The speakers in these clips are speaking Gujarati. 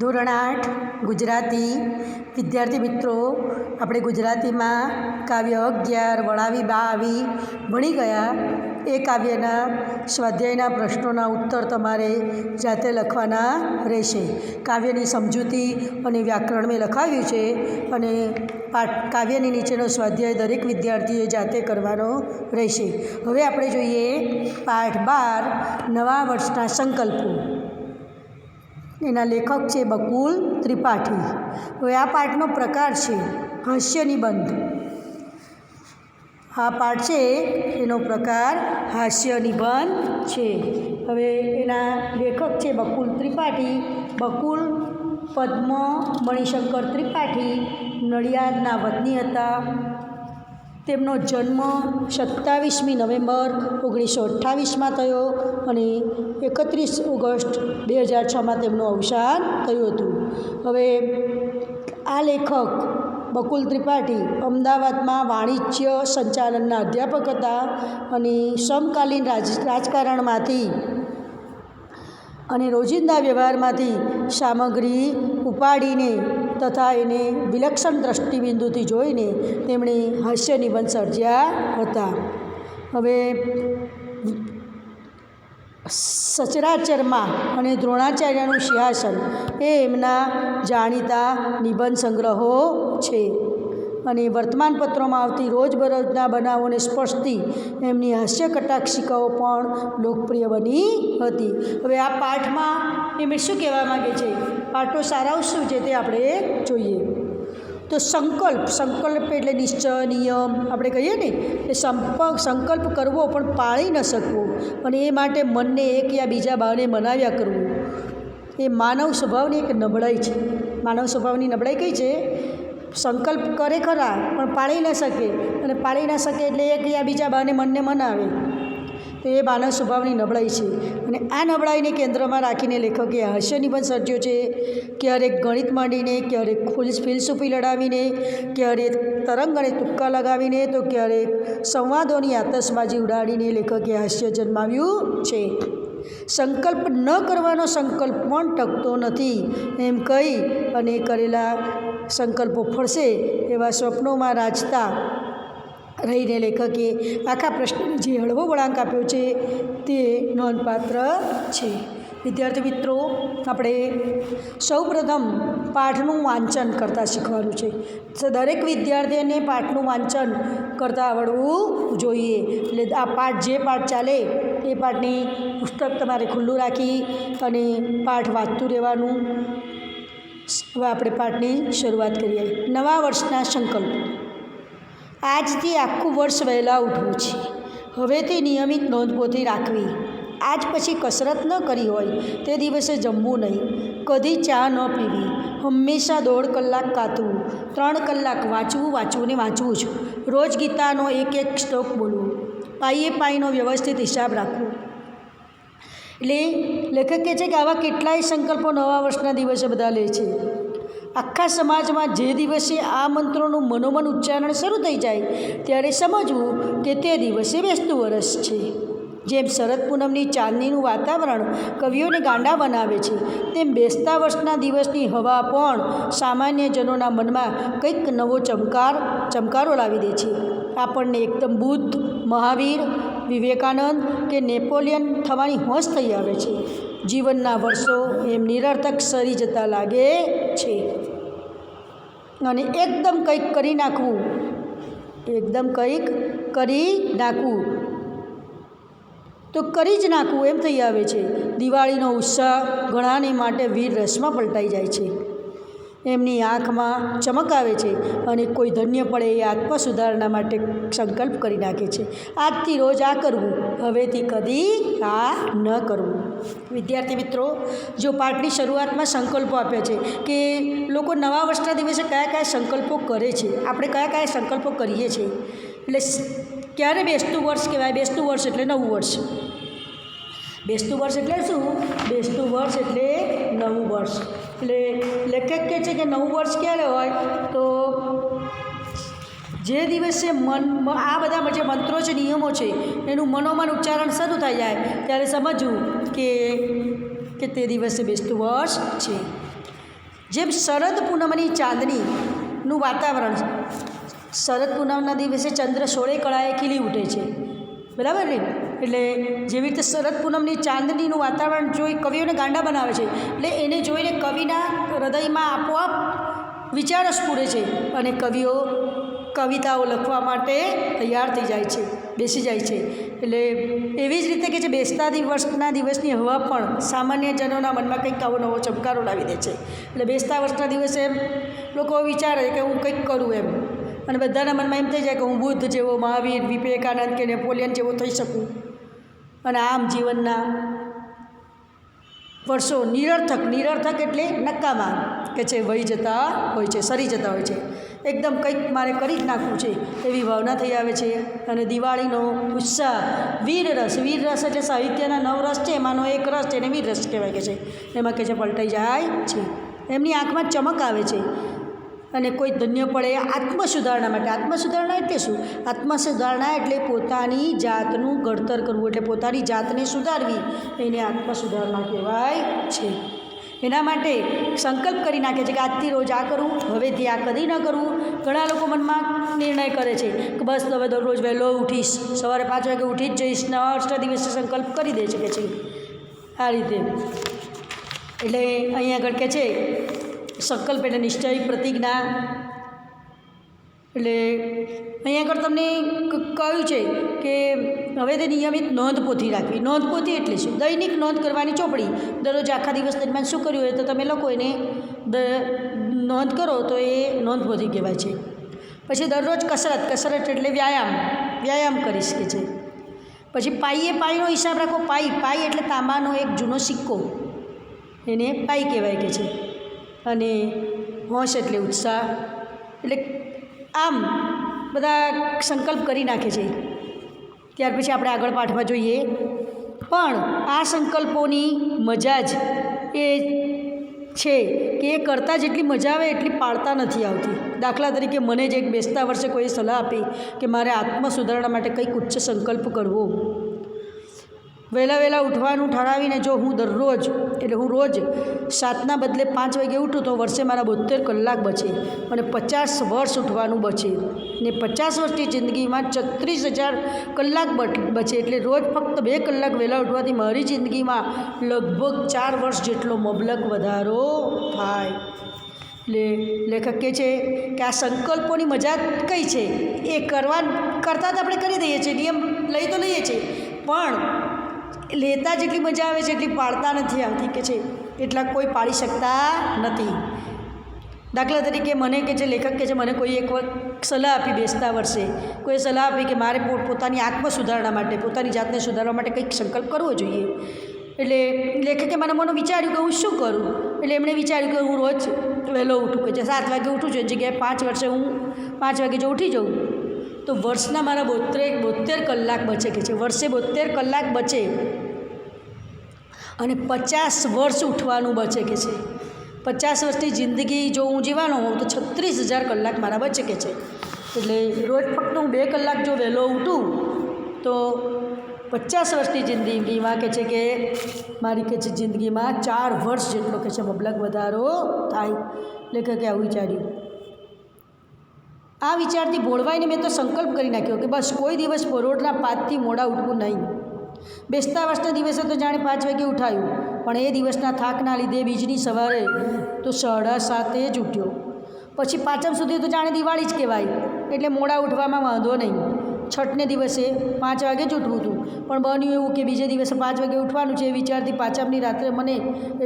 ધોરણ આઠ, ગુજરાતી. વિદ્યાર્થી મિત્રો, આપણે ગુજરાતીમાં કાવ્ય અગિયાર, વળાવી બા આવી ભણી ગયા. એ કાવ્યના, સ્વાધ્યાયના પ્રશ્નોના ઉત્તર તમારે જાતે લખવાના રહેશે. કાવ્યની સમજૂતી અને વ્યાકરણ મેં લખાવ્યું છે અને પાઠ, કાવ્યની નીચેનો સ્વાધ્યાય દરેક વિદ્યાર્થીએ જાતે કરવાનો રહેશે. હવે આપણે જોઈએ પાઠ બાર, નવા વર્ષના સંકલ્પો. એના લેખક છે બકુલ ત્રિપાઠી. હવે આ પાઠનો પ્રકાર છે હાસ્ય નિબંધ. આ પાઠ છે એનો પ્રકાર હાસ્ય નિબંધ છે. હવે એના લેખક છે બકુલ ત્રિપાઠી. બકુલ પદ્મ મણિશંકર ત્રિપાઠી. નડિયાદના વતની હતા. તેમનો જન્મ સત્તાવીસમી નવેમ્બર ઓગણીસો અઠ્ઠાવીસમાં થયો અને એકત્રીસ ઓગસ્ટ બે હજાર છમાં તેમનું અવસાન થયું હતું. હવે આ લેખક બકુલ ત્રિપાઠી અમદાવાદમાં વાણિજ્ય સંચાલનના અધ્યાપક હતા અને સમકાલીન રાજ રાજકારણમાંથી અને રોજિંદા વ્યવહારમાંથી સામગ્રી ઉપાડીને તથા એને વિલક્ષણ દ્રષ્ટિબિંદુથી જોઈને તેમણે હાસ્ય નિબંધ સર્જ્યા હતા. હવે સચરાચરમાં અને દ્રોણાચાર્યનું સિંહાસન એ એમના જાણીતા નિબંધ સંગ્રહો છે. અને વર્તમાનપત્રોમાં આવતી રોજબરોજના બનાવોને સ્પર્શતી એમની હાસ્ય કટાક્ષિકાઓ પણ લોકપ્રિય બની હતી. હવે આ પાઠમાં એમણે શું કહેવા માગે છે? પાઠનો સારાંશ શું છે તે આપણે જોઈએ. તો સંકલ્પ સંકલ્પ એટલે નિશ્ચય, નિયમ, આપણે કહીએ ને એ સંપર્ક સંકલ્પ કરવો પણ પાળી ન શકવો. અને એ માટે મનને એક યા બીજા ભાવને મનાવ્યા કરવું. એ માનવ સ્વભાવની એક નબળાઈ છે. માનવ સ્વભાવની નબળાઈ કઈ છે? સંકલ્પ કરે ખરા, પણ પાળી ન શકે. અને પાળી ન શકે એટલે એક યા બીજા ભાવને મનને મનાવે. તો એ માનવ સ્વભાવની નબળાઈ છે. અને આ નબળાઈને કેન્દ્રમાં રાખીને લેખકે હાસ્ય નિબંધ સર્જ્યો છે. ક્યારેક ગણિત માંડીને, ક્યારેક ફિલસૂફી લડાવીને, ક્યારેક તરંગ અને તુક્કા લગાવીને, તો ક્યારેક સંવાદોની આતશબાજી ઉડાડીને લેખકે હાસ્ય જન્માવ્યું છે. સંકલ્પ ન કરવાનો સંકલ્પ પણ ટકતો નથી. એમ કહી અને કરેલા સંકલ્પો ફળશે એવા સ્વપ્નોમાં રાજતા રહીને લેખકે આખા પ્રશ્નને જે હળવો વળાંક આપ્યો છે તે નોંધપાત્ર છે. વિદ્યાર્થી મિત્રો, આપણે સૌપ્રથમ પાઠનું વાંચન કરતાં શીખવાનું છે. દરેક વિદ્યાર્થીને પાઠનું વાંચન કરતાં આવડવું જોઈએ. એટલે આ પાઠ જે પાઠ ચાલે એ પાઠની પુસ્તક તમારે ખુલ્લું રાખી અને પાઠ વાંચતું રહેવાનું. હવે આપણે પાઠની શરૂઆત કરીએ. નવા વર્ષના સંકલ્પો. આજથી આખું વર્ષ વહેલા ઉઠવું છે. હવેથી નિયમિત નોંધપોથી રાખવી. આજ પછી કસરત ન કરી હોય તે દિવસે જમવું નહીં. કદી ચા ન પીવી. હંમેશા દોઢ કલાક કાતવું, ત્રણ કલાક વાંચવું વાંચવું ને વાંચવું જ. રોજ ગીતાનો એક એક શ્લોક બોલવું. પાઈએ પાઈનો વ્યવસ્થિત હિસાબ રાખવો. એટલે લેખક કહે છે કે આવા કેટલાય સંકલ્પો નવા વર્ષના દિવસે બધા લે છે. આખા સમાજમાં જે દિવસે આ મંત્રોનું મનોમન ઉચ્ચારણ શરૂ થઈ જાય, ત્યારે સમજવું કે તે દિવસે બેસતું વરસ છે. જેમ શરદ પૂનમની ચાંદનીનું વાતાવરણ કવિઓને ગાંડા બનાવે છે, તેમ બેસતા વર્ષના દિવસની હવા પણ સામાન્યજનોના મનમાં કંઈક નવો ચમકાર, ચમકારો લાવી દે છે. આપણને એકદમ બુદ્ધ, મહાવીર, વિવેકાનંદ કે નેપોલિયન થવાની હોશ થઈ આવે છે. જીવનના વર્ષો એમ નિરર્થક સરી જતા લાગે છે. અને એકદમ કંઈક કરી નાખવું. એકદમ કંઈક કરી નાખવું. તો કરી જ નાખવું એમ થઈ આવે છે. દિવાળીનો ઉત્સાહ ઘણાને માટે વીર રસમાં પલટાઈ જાય છે. એમની આંખમાં ચમક આવે છે અને કોઈ ધન્ય પડે એ આત્મ સુધારણા માટે સંકલ્પ કરી નાખે છે. આજથી રોજ આ કરવું, હવેથી કદી આ ન કરવું. વિદ્યાર્થી મિત્રો, જો પાઠની શરૂઆતમાં સંકલ્પો આપ્યા છે કે લોકો નવા વર્ષના દિવસે કયા કયા સંકલ્પો કરે છે, આપણે કયા કયા સંકલ્પો કરીએ છીએ, એટલે ક્યારે બેસતું વર્ષ કહેવાય? બેસતું વર્ષ એટલે નવું વર્ષ. બેસતું વર્ષ એટલે શું? બેસતું વર્ષ એટલે નવું વર્ષ. એટલે લેખક કહે છે કે નવું વર્ષ ક્યારે હોય? તો જે દિવસે મન આ બધા જે મંત્રો છે, નિયમો છે, એનું મનોમન ઉચ્ચારણ શરૂ થઈ જાય, ત્યારે સમજવું કે કે તે દિવસે બેસતું વર્ષ છે. જેમ શરદ પૂનમની ચાંદનીનું વાતાવરણ, શરદ પૂનમના દિવસે ચંદ્ર સોળે કળાએ ખીલી ઉઠે છે. બરાબર ને? એટલે જેવી રીતે શરદ પૂનમની ચાંદનીનું વાતાવરણ જોઈ કવિઓને ગાંડા બનાવે છે, એટલે એને જોઈને કવિના હૃદયમાં આપોઆપ વિચાર પૂરે છે અને કવિઓ કવિતાઓ લખવા માટે તૈયાર થઈ જાય છે, બેસી જાય છે. એટલે એવી જ રીતે કે જે બેસતા દિવસના દિવસની હવા પણ સામાન્ય જનોના મનમાં કંઈક આવો નવો ચમકારો લાવી દે છે. એટલે બેસતા વર્ષના દિવસે લોકો વિચારે કે હું કંઈક કરું એમ. અને બધાના મનમાં એમ થઈ જાય કે હું બુદ્ધ જેવો, મહાવીર, વિવેકાનંદ કે નેપોલિયન જેવો થઈ શકું. અને આમ જીવનના વર્ષો નિરર્થક નિરર્થક એટલે નકામા, કે છે વહી જતા હોય છે, સરી જતા હોય છે. એકદમ કંઈક મારે કરી જ નાખવું છે, એવી ભાવના થઈ આવે છે. અને દિવાળીનો ઉત્સાહ વીર રસ વીર રસ એટલે સાહિત્યના નવ રસ છે, એમાંનો એક રસ છે, એને વીર રસ કહેવાય કે છે. એમાં કે છે, પલટાઈ જાય છે. એમની આંખમાં ચમક આવે છે. અને કોઈ ધન્ય પડે આત્મ સુધારણા માટે. આત્મસુધારણા એટલે શું? આત્મસુધારણા એટલે પોતાની જાતનું ઘડતર કરવું, એટલે પોતાની જાતને સુધારવી. એને આત્મસુધારણા કહેવાય છે. એના માટે સંકલ્પ કરી નાખે છે કે આજથી રોજ આ કરું, હવેથી આ કદી ન કરવું ઘણા લોકો મનમાં નિર્ણય કરે છે કે બસ હવે દરરોજ વહેલો ઉઠીશ, સવારે પાંચ વાગે ઉઠી જ જઈશ નવા અષ્ટ દિવસે સંકલ્પ કરી દે છે કે છે. આ રીતે. એટલે અહીંયા આગળ કે છે સંકલ્પ એટલે નિશ્ચય પ્રતિજ્ઞા. એટલે અહીંયા આગળ તમને કહ્યું છે કે હવે તે નિયમિત નોંધ પોથી રાખવી. નોંધ પોથી એટલે શું? દૈનિક નોંધ કરવાની ચોપડી. દરરોજ આખા દિવસ દરમિયાન શું કર્યું હોય તો તમે લખો એને દ, નોંધ કરો તો એ નોંધ પોથી કહેવાય છે. પછી દરરોજ કસરત કસરત એટલે વ્યાયામ. વ્યાયામ કરી શકે છે. પછી પાઈએ પાઈનો હિસાબ રાખો. પાઈ પાઈ એટલે તાંબાનો એક જૂનો સિક્કો. એને પાઈ કહેવાય કે છે. અને હોશ એટલે ઉત્સાહ. એટલે આમ બધા સંકલ્પ કરી નાખે છે. ત્યાર પછી આપણે આગળ પાઠમાં જોઈએ. પણ આ સંકલ્પોની મજા જ એ છે કે એ કરતાં જેટલી મજા આવે એટલી પાળતા નથી આવતી. દાખલા તરીકે મને જ એક બેસતા વર્ષે કોઈ સલાહ આપી કે મારે આત્મ સુધારણા માટે કંઈક ઉચ્ચ સંકલ્પ કરવો. વહેલા વહેલા ઉઠવાનું ઠરાવીને જો હું દરરોજ, એટલે હું રોજ સાતના બદલે પાંચ વાગે ઉઠું તો વર્ષે મારા બોતેર કલાક બચે અને પચાસ વર્ષ ઉઠવાનું બચે. ને પચાસ વર્ષની જિંદગીમાં છત્રીસ હજાર કલાક બચ- એટલે રોજ ફક્ત બે કલાક વહેલા ઉઠવાથી મારી જિંદગીમાં લગભગ ચાર વર્ષ જેટલો મબલક વધારો થાય. એટલે લેખક કહે છે કે આ સંકલ્પોની મજા કઈ છે? એ કરવા, કરતાં તો આપણે કરી દઈએ છીએ, નિયમ લઈ તો લઈએ છીએ. પણ લેતા જેટલી મજા આવે છે, એટલી પાડતા નથી આવતી કે છે, એટલા કોઈ પાડી શકતા નથી. દાખલા તરીકે મને કે જે લેખક કે છે મને કોઈ એક સલાહ આપી બેસતા વર્ષે, કોઈ સલાહ આપી કે મારે પોતાની આત્મ સુધારણા માટે, પોતાની જાતને સુધારવા માટે કંઈક સંકલ્પ કરવો જોઈએ. એટલે લેખકે મને મને વિચાર્યું કે હું શું કરું? એટલે એમણે વિચાર્યું કે હું રોજ વહેલો ઉઠું, કે જે સાત વાગે ઉઠું છું જગ્યાએ પાંચ વર્ષે હું પાંચ વાગે જો ઉઠી જાઉં, તો વર્ષના મારા બોતેર બોતેર કલાક બચે કે છે. વર્ષે બોતેર કલાક બચે. અને પચાસ વર્ષ ઉઠવાનું બચે કે છે? પચાસ વર્ષની જિંદગી જો હું જીવાનો હોઉં તો છત્રીસ હજાર કલાક મારા બચે કે છે? એટલે રોજ ફક્ત હું બે કલાક જો વહેલો ઉઠું તો પચાસ વર્ષની જિંદગીમાં કે છે કે મારી કે છે જિંદગીમાં ચાર વર્ષ જેટલો કે છે મબલક વધારો થાય. લેખકે આવું વિચાર્યું. આ વિચારથી ભોળવાઈને મેં તો સંકલ્પ કરી નાખ્યો કે બસ કોઈ દિવસ પરોઢના પાતથી મોડા ઉઠવું નહીં. બેસતા વર્ષના દિવસે તો જાણે પાંચ વાગે ઉઠાયું. પણ એ દિવસના થાકના લીધે બીજની સવારે તો સાડા સાતે જ ઉઠ્યો. પછી પાંચમ સુધી તો જાણે દિવાળી જ કહેવાય. એટલે મોડા ઉઠવામાં વાંધો નહીં. છઠને દિવસે પાંચ વાગે જ ઉઠવું હતું. પણ બન્યું એવું કે બીજે દિવસે પાંચ વાગે ઉઠવાનું છે એ વિચારથી પાંચમની રાત્રે મને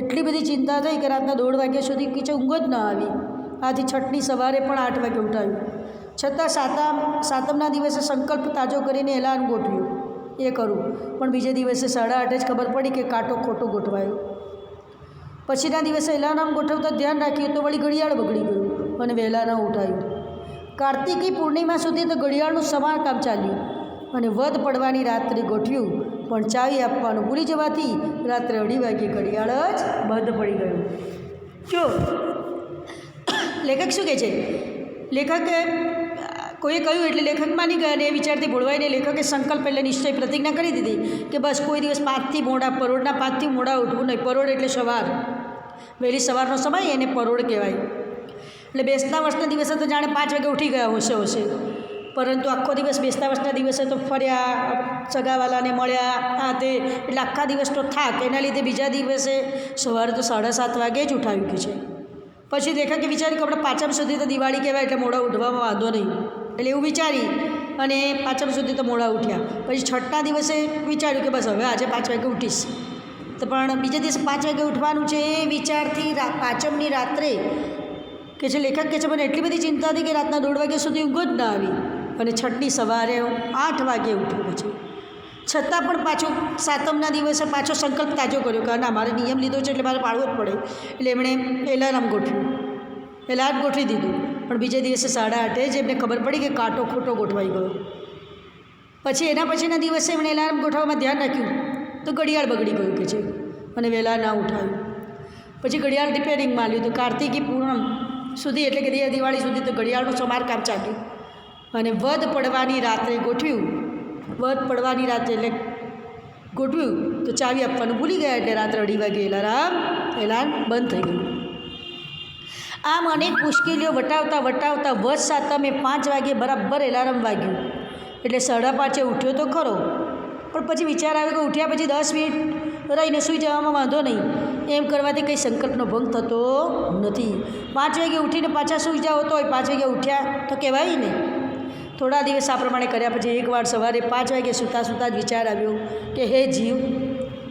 એટલી બધી ચિંતા થઈ કે રાતના દોઢ વાગ્યા સુધી કીચે ઊંઘ જ ન આવી. આથી છઠની સવારે પણ આઠ વાગે ઉઠાવ્યું છતાં સાતમ, સાતમના દિવસે સંકલ્પ તાજો કરીને એલાન ગોઠવ્યું. એ કરું. પણ બીજે દિવસે સાડા આઠે જ ખબર પડી કે કાંટો ખોટો ગોઠવાયો. પછીના દિવસે એલાર્મ ગોઠવતા ધ્યાન રાખ્યું તો વળી ઘડિયાળ બગડી ગયું અને વહેલા ન ઉઠાયું. કાર્તિકી પૂર્ણિમા સુધી તો ઘડિયાળનું સમાન કામ ચાલ્યું અને વધ પડવાની રાત્રે ગોઠવ્યું, પણ ચાવી આપવાનું ભૂલી જવાથી રાત્રે અઢી વાગ્યે ઘડિયાળ જ બંધ પડી ગયું. જો, લેખક શું કહે છે? લેખકે કોઈએ કહ્યું એટલે લેખક માની ગયા અને એ વિચારથી ભોળવાઈને લેખકે સંકલ્પ એટલે નિશ્ચય પ્રતિજ્ઞા કરી દીધી કે બસ કોઈ દિવસ પાંચથી મોડા પરોળના પાંચથી મોડા ઉઠવું નહીં. પરોળ એટલે સવાર. વહેલી સવારનો સમય એને પરોડ કહેવાય. એટલે બેસતા વર્ષના દિવસે તો જાણે પાંચ વાગે ઉઠી ગયા હોશે હોશે. પરંતુ આખો દિવસ બેસતા વર્ષના દિવસે તો ફર્યા, સગાવાલાને મળ્યા આ તે એટલે આખા દિવસ તો થાક. એના લીધે બીજા દિવસે સવારે તો સાડા સાત વાગે જ ઉઠાવી ગયું છે. પછી દેખા કે વિચાર્યું કે આપણે પાંચમ સુધી તો દિવાળી કહેવાય એટલે મોડા ઉઠવામાં વાંધો નહીં. એટલે એવું વિચારી અને પાંચમ સુધી તો મોડા ઉઠ્યા. પછી છઠ્ઠા દિવસે વિચાર્યું કે બસ હવે આજે પાંચ વાગે ઉઠીશ. તો પણ બીજા દિવસે પાંચ વાગે ઉઠવાનું છે એ વિચારથી પાંચમની રાત્રે કે છે લેખક કે છે મને એટલી બધી ચિંતા હતી કે રાતના દોઢ વાગ્યા સુધી ઊંઘ જ ના આવી. અને છઠ્ઠી સવારે આઠ વાગે ઉઠ્યો પછી. છતાં પણ પાછો સાતમના દિવસે પાછો સંકલ્પ તાજો કર્યો કે ના, મારે નિયમ લીધો છે એટલે મારે પાળવો જ પડે. એટલે એમણે એલાર્મ ગોઠવ્યું. એલાર્મ ગોઠવી દીધું. પણ બીજે દિવસે સાડા આઠે જ એમને ખબર પડી કે કાંટો ખોટો ગોઠવાઈ ગયો. પછી એના પછીના દિવસે એમણે એલાર્મ ગોઠવવામાં ધ્યાન રાખ્યું. તો ઘડિયાળ બગડી ગયું કે છે. અને વહેલા ના ઉઠાવ્યું પછી ઘડિયાળ રિપેરિંગમાં આવ્યું તો કાર્તિકી પૂર્ણમ સુધી એટલે કે દિવાળી સુધી તો ઘડિયાળનું સમારકામ ચાલ્યું. અને વધ પડવાની રાત્રે ગોઠવ્યું. વધ પડવાની રાત્રે એટલે ગોઠવ્યું. તો ચાવી આપવાનું ભૂલી ગયા એટલે રાત્રે અઢી વાગે એલાર્મ એલાર્મ બંધ થઈ ગયું. આમ અનેક મુશ્કેલીઓ વટાવતા વટાવતા વધ સાતમે પાંચ વાગે બરાબર એલાર્મ વાગ્યું. એટલે સાડા પાંચે ઉઠ્યો તો ખરો. પણ પછી વિચાર આવ્યો કે ઉઠ્યા પછી દસ મિનિટ રહીને સૂઈ જવામાં વાંધો નહીં. એમ કરવાથી કંઈ સંકલ્પનો ભંગ થતો નથી. પાંચ વાગે ઉઠીને પાછા સૂઈ જાઓ તોય પાંચ વાગે ઉઠ્યા તો કહેવાય ને. થોડા દિવસ આ પ્રમાણે કર્યા પછી એકવાર સવારે પાંચ વાગે સૂતા સૂતા જ વિચાર આવ્યો કે હે જીવ,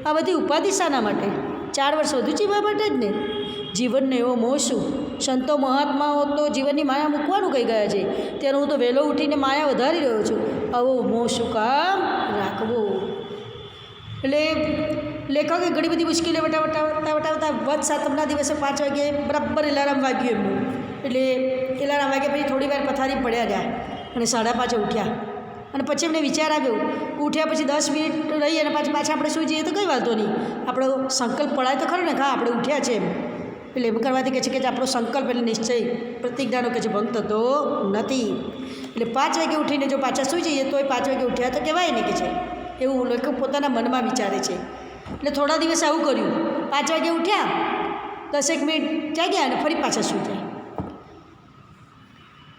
આ બધી ઉપાધિ શાના માટે? ચાર વર્ષ વધુ જીવવા માટે જ ને? જીવનનો એવો મોહ શું? સંતો મહાત્માઓ તો જીવનની માયા મૂકવાનું કહી ગયા છે. ત્યારે હું તો વહેલો ઉઠીને માયા વધારી રહ્યો છું. આવો મોં શું કામ રાખવો. એટલે લેખકે ઘણી બધી મુશ્કેલીઓ વટા વટાવતા વટાવતા વધ સાતમના દિવસે પાંચ વાગે બરાબર એલાર્મ વાગ્યું એમનું. એટલે એલાર્મ વાગ્યા પછી થોડી વાર પથારી પડ્યા ગયા અને સાડા પાંચે ઉઠ્યા. અને પછી એમને વિચાર આવ્યો ઉઠ્યા પછી દસ મિનિટ રહી અને પાછી પાછા આપણે સૂઈ જઈએ તો કંઈ વાંધો નહીં. આપણો સંકલ્પ પડાય તો ખરો ને હા આપણે ઉઠ્યા છે એમ. એટલે એમ કરવાથી કહે છે કે આપણો સંકલ્પ એટલે નિશ્ચય, પ્રતિજ્ઞાનો કહે છે ભંગ થતો નથી. એટલે પાંચ વાગે ઉઠીને જો પાછા સૂઈ જઈએ તોય પાંચ વાગે ઉઠ્યા તો કહેવાય ને કે છે, એવું લોકો પોતાના મનમાં વિચારે છે. એટલે થોડા દિવસ આવું કર્યું. પાંચ વાગે ઉઠ્યા દસેક મિનિટ જાગ્યા અને ફરી પાછા સૂઈ જાય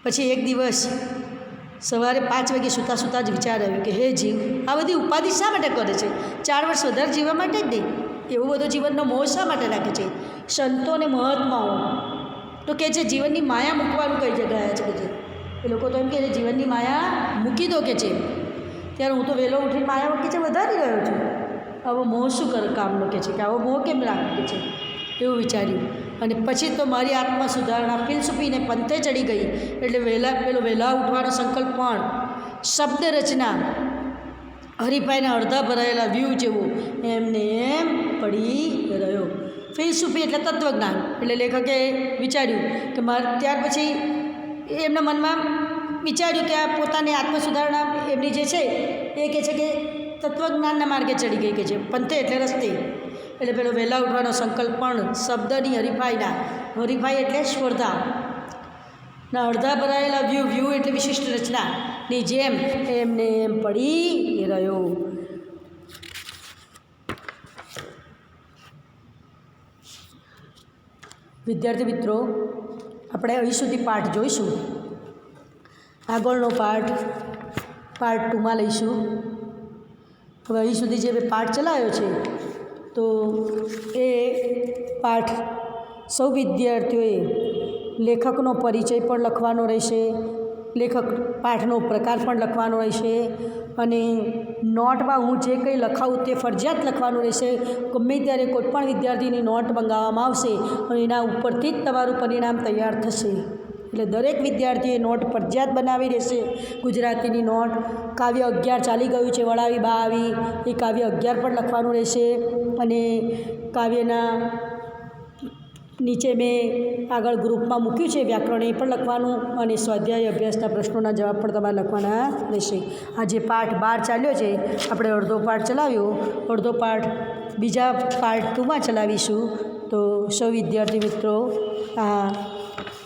પછી એક દિવસ સવારે પાંચ વાગે સૂતા સૂતા જ વિચાર આવ્યો કે, હે જીવ, આ બધી ઉપાધિ શા માટે કરે છે? ચાર વર્ષ વધારે જીવવા માટે જ નહીં એવો બધું જીવનનો મોહ શા માટે રાખે છે? સંતો અને મહાત્માઓ. તો કહે છે જીવનની માયા મૂકવાનું કહી ગયા છે કે છે એ લોકો તો એમ કહે છે, જીવનની માયા મૂકી દો કે છે? ત્યારે હું તો વહેલો ઉઠીને માયા મૂકી છે, વધારી રહ્યો છું. આવો મોહ શું કર, કામનો કે છે? કે આવો મોહ કેમ રાખે છે? એવું વિચાર્યું. અને પછી તો મારી આત્મા સુધારણા ફિલસુફીને પંથે ચડી ગઈ. એટલે વહેલા, પેલો વહેલા ઉઠવાનો સંકલ્પ પણ શબ્દ રચના હરિભાઈના અડધા ભરાયેલા વ્યૂ જેવો. એમને એમ પડી રહ્યો. ફિલસુફી એટલે તત્વજ્ઞાન. એટલે લેખકે વિચાર્યું કે મારે, ત્યાર પછી એમના મનમાં વિચાર્યું કે આ પોતાની આત્મસુધારણા એમની જે છે, એ કહે છે કે તત્વજ્ઞાનના માર્ગે ચડી ગઈ કે છે. પંથે એટલે રસ્તે. એટલે પેલો વહેલા ઉઠવાનો સંકલ્પ પણ શબ્દની હરીફાઈના. હરીફાઈ એટલે સ્પર્ધા. ના, અડધા ભરાયેલા વ્યૂ વ્યૂ એટલે વિશિષ્ટ રચનાની જેમ એમને એમ પડી રહ્યો. વિદ્યાર્થી મિત્રો, આપણે અહીં સુધી પાઠ જોઈશું. આગળનો પાઠ, પાર્ટ ટુમાં લઈશું. હવે અહીં સુધી જે પાઠ ચલાવ્યો છે, તો એ પાઠ સૌ વિદ્યાર્થીઓએ લેખકનો પરિચય પણ લખવાનો રહેશે. લેખક પાઠનો પ્રકાર પણ લખવાનો રહેશે અને નોટમાં હું જે કંઈ લખાવું તે ફરજિયાત લખવાનું રહેશે. ગમે ત્યારે કોઈ પણ વિદ્યાર્થીની નોટ મંગાવવામાં આવશે અને એના ઉપરથી જ તમારું પરિણામ તૈયાર થશે. એટલે દરેક વિદ્યાર્થીએ નોટ ફરજિયાત બનાવી રહેશે ગુજરાતીની નોટ કાવ્ય અગિયાર ચાલી ગયું છે, વળાવી બા આવી, એ કાવ્ય અગિયાર પણ લખવાનું રહેશે અને કાવ્યના નીચે મેં આગળ ગ્રુપમાં મૂક્યું છે વ્યાકરણ, એ પણ લખવાનું અને સ્વાધ્યાય, અભ્યાસના પ્રશ્નોના જવાબ પણ તમારે લખવાના રહેશે. આ જે પાઠ બાર ચાલ્યો છે, આપણે અડધો પાઠ ચલાવ્યો. અડધો પાઠ બીજા પાર્ટ ટુમાં ચલાવીશું. તો સૌ વિદ્યાર્થી મિત્રો, આ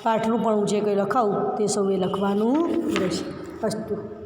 પાઠનું પણ હું જે કંઈ લખાવું, તે સૌએ લખવાનું રહેશે. અસ્તુ.